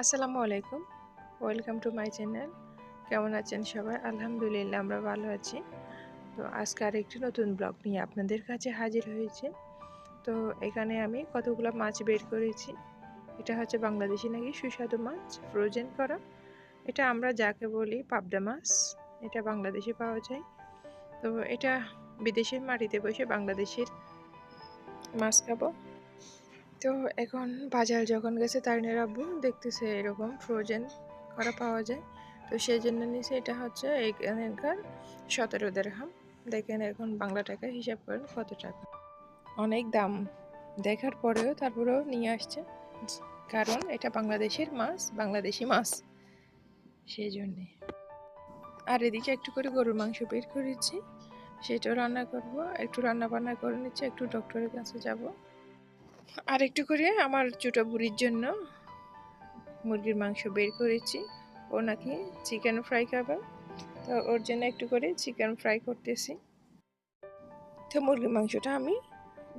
আসসালামু আলাইকুম। Welcome to my channel কেমন আছেন সবাই? আলহামদুলিল্লাহ, আমরা ভালো আছি। তো আজকে আরেকটি নতুন ব্লগ নিয়ে আপনাদের কাছে হাজির হয়েছে। তো এখানে আমি কতগুলো মাছ বের করেছি। এটা হচ্ছে বাংলাদেশি নাকি সুস্বাদু মাছ? ফ্রোজেন করা। এটা আমরা যাকে বলি পাবদা মাছ। এটা বাংলাদেশে পাওয়া যায়। তো এটা বিদেশের মাটিতে বসে বাংলাদেশের মাছ খাব। তো এখন বাজার যখন গেছে তারিনের আব্বু দেখতেছে এরকম ফ্রোজেন করা পাওয়া যায়। তো সেই জন্য নিচে এটা হচ্ছে এখানকার সতেরো দেড়হাম। দেখেন এখন বাংলা টাকা হিসাব করেন কত টাকা। অনেক দাম। দেখার পরেও তারপরেও নিয়ে আসছে। কারণ এটা বাংলাদেশের মাছ, বাংলাদেশি মাছ। সেই জন্যে আর এদিকে একটু করে গরুর মাংস বের করেছি। সেটাও রান্না করব। একটু রান্না বান্না করে নিচ্ছি, একটু ডক্টরের কাছে যাব। আর একটু করে আমার ছোটো বুড়ির জন্য মুরগির মাংস বের করেছি। ও নাকি চিকেন ফ্রাই খাবে। তো ওর জন্য একটু করে চিকেন ফ্রাই করতেছি। তো মুরগির মাংসটা আমি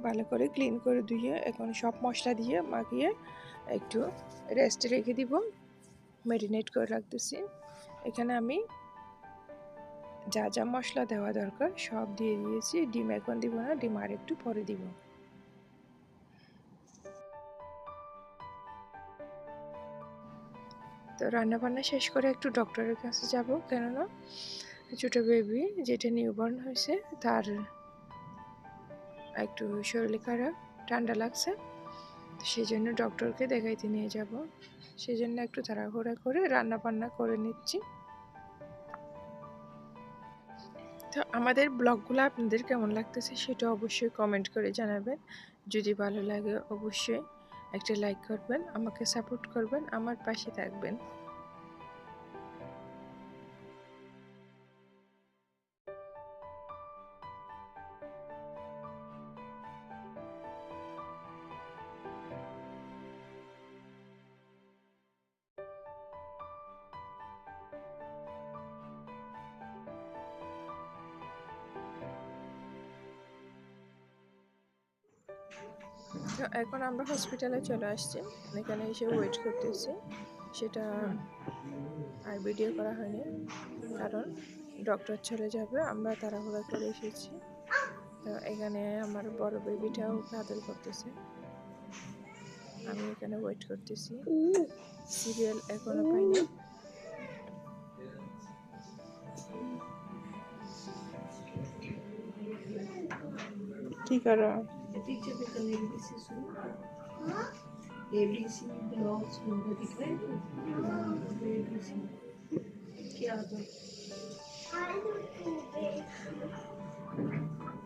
ভালো করে ক্লিন করে ধুয়ে, এখন সব মশলা দিয়ে মাখিয়ে একটু রেস্টে রেখে দিব। ম্যারিনেট করে রাখতেছি। এখানে আমি যা যা মশলা দেওয়া দরকার সব দিয়ে দিয়েছি। ডিম এখন দিব না, ডিম আর একটু পরে দিব। তো রান্নাবান্না শেষ করে একটু ডক্টরের কাছে যাব। কেননা, ছোটো বেবি যেটা নিউবর্ন হয়েছে, তার একটু শরীর খারাপ, ঠান্ডা লাগছে। সেই জন্য ডক্টরকে দেখাইতে নিয়ে যাব। সেই জন্য একটু তাড়াহুড়া করে রান্না বান্না করে নিচ্ছি। তো আমাদের ব্লগগুলো আপনাদের কেমন লাগতেছে সেটা অবশ্যই কমেন্ট করে জানাবেন। যদি ভালো লাগে অবশ্যই। একটা লাইক করবেন আমাকে সাপোর্ট করবেন আমার পাশে থাকবেন। তো এখন আমরা হসপিটালে চলে আসছি। এখানে এসে ওয়েট করতেছি। সেটা আর ভিডিও করা হয়নি। কারণ ডক্টর চলে যাবে, আমরা তাড়াহুড়া করে এসেছি। তো এখানে আমার বড় বেবিটাও আদর করতেছে। আমি এখানে ওয়েট করতেছি। সিরিয়াল এখনও পাইনি। ঠিক আছে The teacher because ABC is huh? ABC belongs to the declared ABC. क्या तो Thank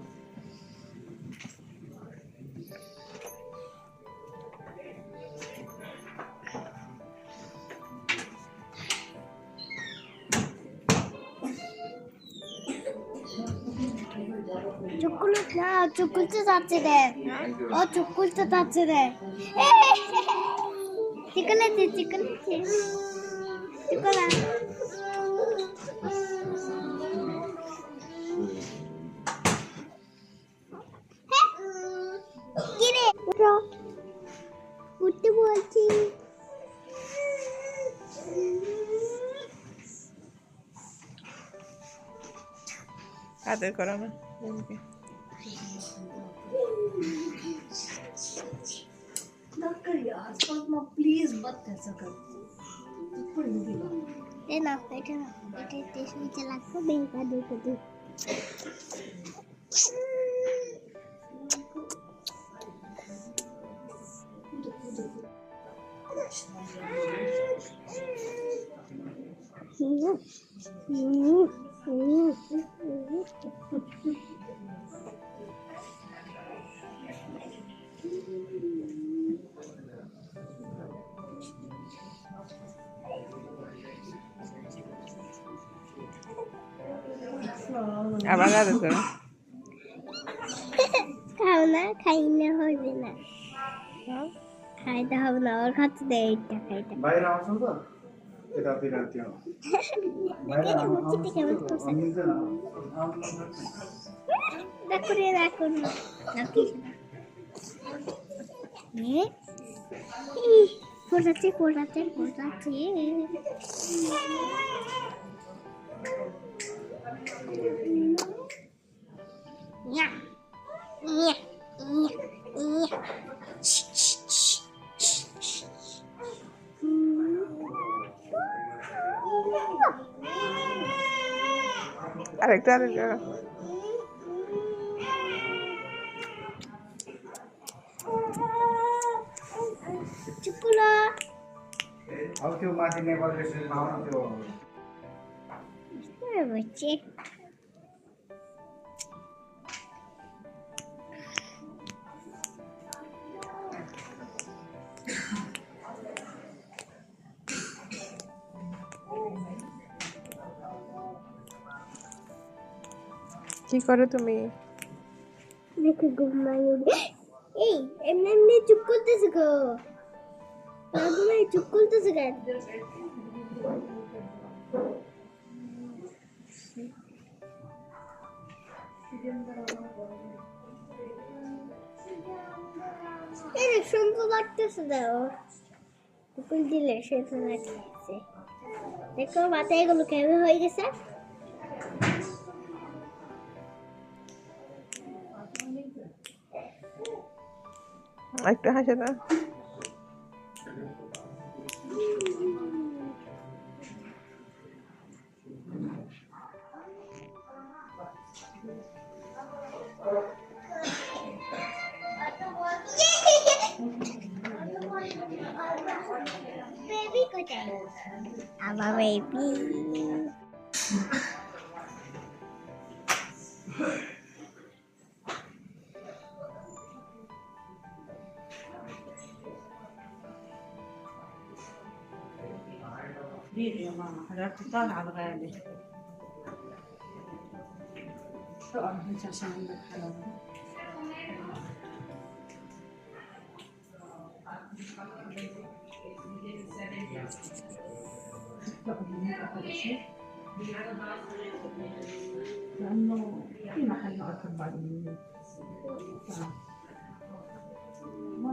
you. চুকুল না চুকুলতে যাচ্ছে রে ও চুকুলতে যাচ্ছে রে চিকেন আছে চিকেন আছে চিকেন কি রে উঠো উঠতে বলছি আদর করো না বেবিকে Okay. कर यार फातिमा प्लीज़ मत ऐसा कर पढ़ूँगी ना ना बेटे ना बेटे स्टेशन चला को बेगा दो को दो Mm-hmm. আবার আদর করো খাও না খাইলে হবে না? খাইতে হবে না ওর খাতে দেয় এইটা খাইতে বাইরে আসো তো এটা বিরাট মুচিতে কেমন করছে দেখো রে দেখো না নাকি এ ই ফোটাচ্ছে I like that as well. Chukula! How do you imagine neighbor this is now? How do you imagine? Where would you? কি করো তুমি? দেখো ঘুমাই এই, এমনি এমনি চুপ করতেছে গো। চুপ করতেছে কেন? লাগতেছে দাও দিলে দেখো, মাথায় এগুলো কেমন হয়ে গেছে? একটু হাসে দাও বেবি কোথায় আমার دقيقة يا ماما. حضرتك طالعة الغالي. اقعد انت عشان عندك حلاوة لأنه في محل أكثر بعد مني. ما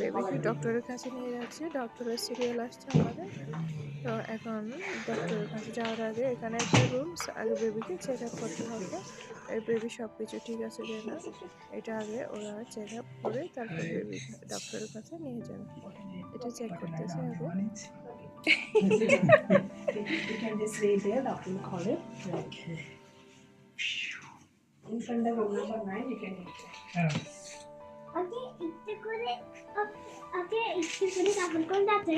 বেবিকে ডক্টরের কাছে নিয়ে যাচ্ছে। ডক্টরের সিরিয়াল আসছে আমাদের। তো এখন ডক্টরের কাছে যাওয়ার আগে এখানে একটা রুলস আগে বেবিকে চেক আপ করতে হবে। এই বেবি সব কিছু ঠিক আছে কিনা এটা আগে ওরা চেক আপ করে তারপর বেবি ডক্টরের কাছে নিয়ে যাবে। এটা চেক করতেছে আগে। You can just lay there, doctor will call it. In front of room number nine, you can take it. আগে একটু করে আগে একটু করে কাপড় কোন যাচ্ছে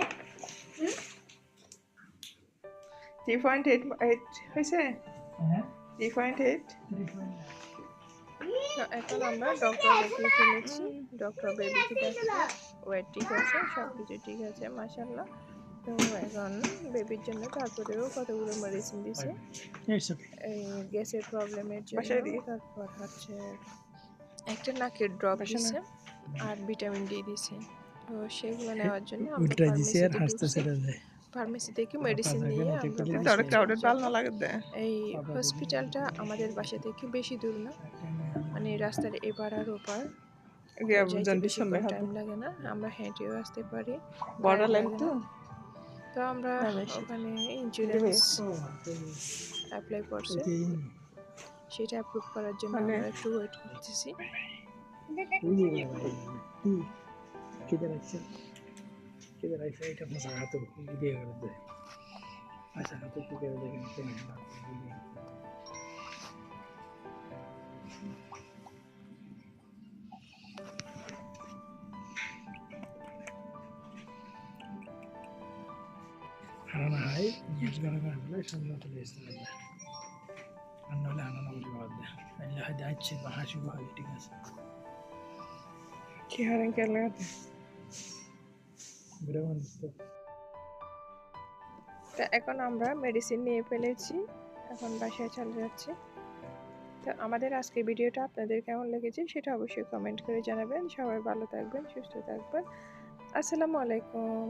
থ্রি পয়েন্ট এইট এইট হয়েছে? থ্রি পয়েন্ট এইট তো এখন আমরা ডক্টর দেখিয়ে ফেলেছি। ডক্টর বেবিকে দেখছে ওয়েট ঠিক আছে? সব কিছু ঠিক আছে? মাসাল্লাহ তো এখন বেবির জন্য তারপরেও কতগুলো মেডিসিন দিছে? এই গ্যাসের প্রবলেমের জন্য তারপর হচ্ছে একটা নাকের ড্রপ দিছে আর ভিটামিন ডি দিছে। তো সেগুলো নেওয়ার জন্য আমরা ফার্মেসি থেকে মেডিসিন নিয়ে আমরা এই হসপিটালটা আমাদের বাসা থেকে বেশি দূর না। মানে রাস্তার এপার আর ওপার টাইম লাগে না। আমরা হেঁটেও আসতে পারি। বর্ডার লাইন লাগে তো? তো আমরা ওখানে ইন্স্যুরেন্স অ্যাপ্লাই করছে। সেটা অ্যাপ্রুভ করার জন্য মানে আমরা একটু ওয়েট করতেছি। কেটে রাখছে হাতে হয় নিয়ে গেলে সামনে চলে হয়তো বা হাসিব ঠিক আছে কি হারান কে লাগাতে বুড়া মানুষ তো তো এখন আমরা মেডিসিন নিয়ে ফেলেছি এখন বাসায় চলে যাচ্ছি তো আমাদের আজকে ভিডিওটা আপনাদের কেমন লেগেছে সেটা অবশ্যই কমেন্ট করে জানাবেন সবাই ভালো থাকবেন সুস্থ থাকবেন আসসালামু আলাইকুম